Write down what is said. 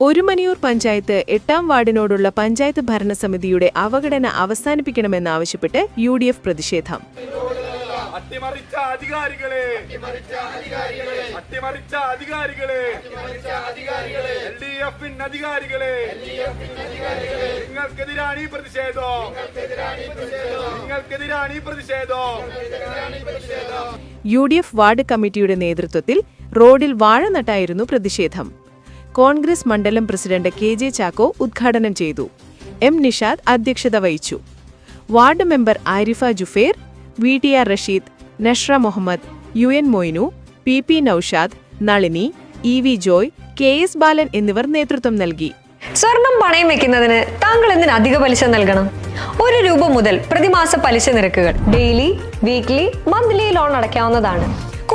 Orumanayur panchayat എട്ടാം വാർഡിനോടുള്ള പഞ്ചായത്ത് ഭരണസമിതിയുടെ അവഗണന അവസാനിപ്പിക്കണമെന്നാവശ്യപ്പെട്ട് യു ഡി എഫ് പ്രതിഷേധം. അട്ടിമറിച്ച അധികാരികളെ. അട്ടിമറിച്ച അധികാരികളെ. എൽ ഡി എഫിൻ അധികാരികളെ. നിങ്ങൾക്കെതിരാണ് ഈ പ്രതിഷേധം. നിങ്ങൾക്കെതിരാണ് ഈ പ്രതിഷേധം. യു ഡി എഫ് വാർഡ് കമ്മിറ്റിയുടെ നേതൃത്വത്തിൽ റോഡിൽ വാഴ നട്ടായിരുന്നു പ്രതിഷേധം. കോൺഗ്രസ് മണ്ഡലം പ്രസിഡന്റ് കെ ജെ ചാക്കോ ഉദ്ഘാടനം ചെയ്തു. എം നിഷാദ് അധ്യക്ഷത വഹിച്ചു. Ward member Arifa Jufer V T R Rasheed Nashra Muhammad U N Moinu P P Naushad Nalini E V Joy K S Balan എന്നിവർ നേതൃത്വം നൽകി. സ്വർണം പണയം വെക്കുന്നതിന് താങ്കൾ എന്തിന് അധിക പലിശ നൽകണം? ഒരു രൂപ മുതൽ പ്രതിമാസ പലിശ നിരക്കുകൾ ഡെയിലി വീക്ക്ലി മന്ത്ലി ലോൺ അടയ്ക്കാവുന്നതാണ്.